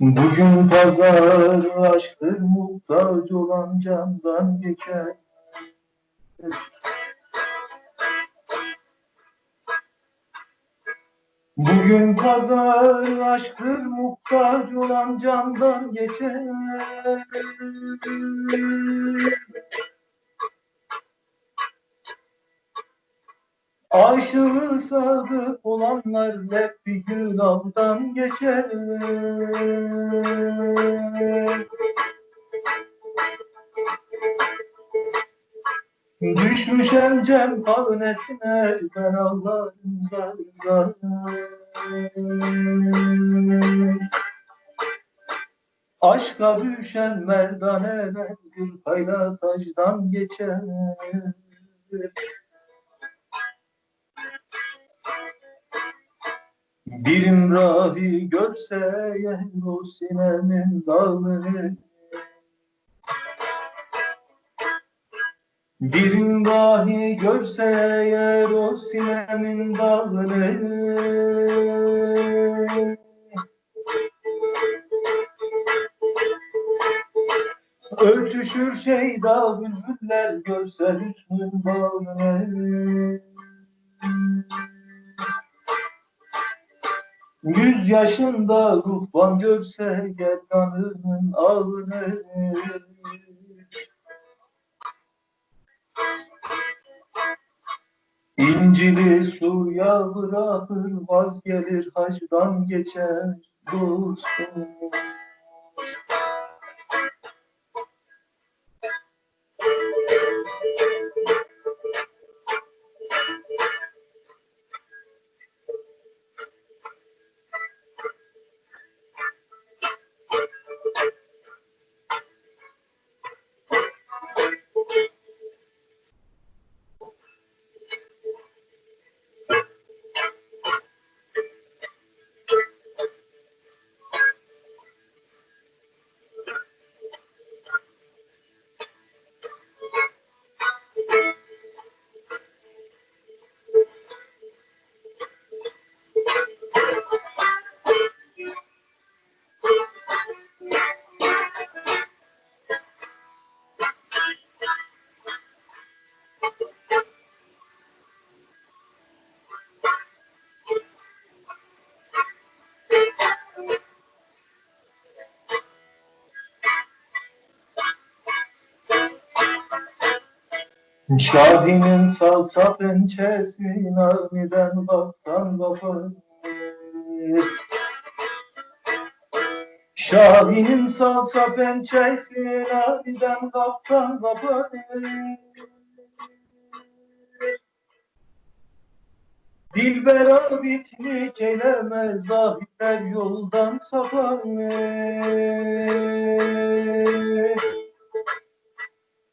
Bugün pazar aşktır muhtaç olan candan geçer. Bugün pazar aşktır muhtaç olan candan geçer. Aşığı sadık olanlar hep bir gün avdan geçer. Düşmüşem cem hanesine ben Allah'ım zar. Aşka düşen merdaneler gül kayla taştan geçer. Bir imrahi görse yer o sinemin dağını Bir imrahi görse yer o sinemin dağını Örtüşür şeyda bülbüller görse hüsnün bağını Yüz yaşında ruhban görse gerdanının ağını İncili suya bırakır vazgelir hacdan geçer dostum. Şahinin salsa pençesi naniden baktan kafa. Şahin'in salsa pençesi Nadiden kaptan kapanır Dilber abitlik eyleme Zahitler yoldan sapanır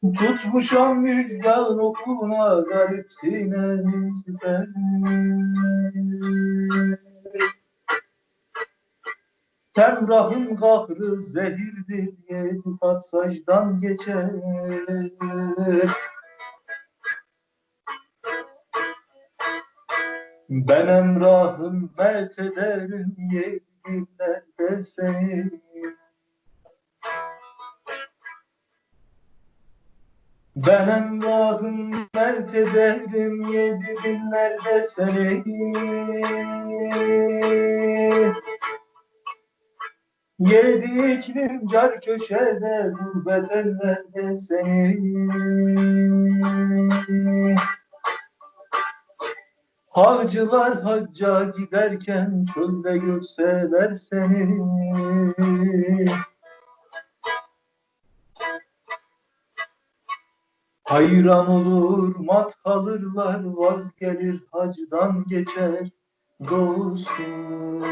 Tutmuşam müjgan okuna garipsine nispet Temrahın kahrı zehirdir yedi kat sacdan geçer. Ben emrahım met ederim yedi günlerde seni Ben emrahım mert ederim yedi binlerde seni Yedi iklim car köşede gurbet ellerde seni Hacılar hacca giderken çölde görseler seni Hayran olur mat kalırlar vazgelir hacdan geçer dostum.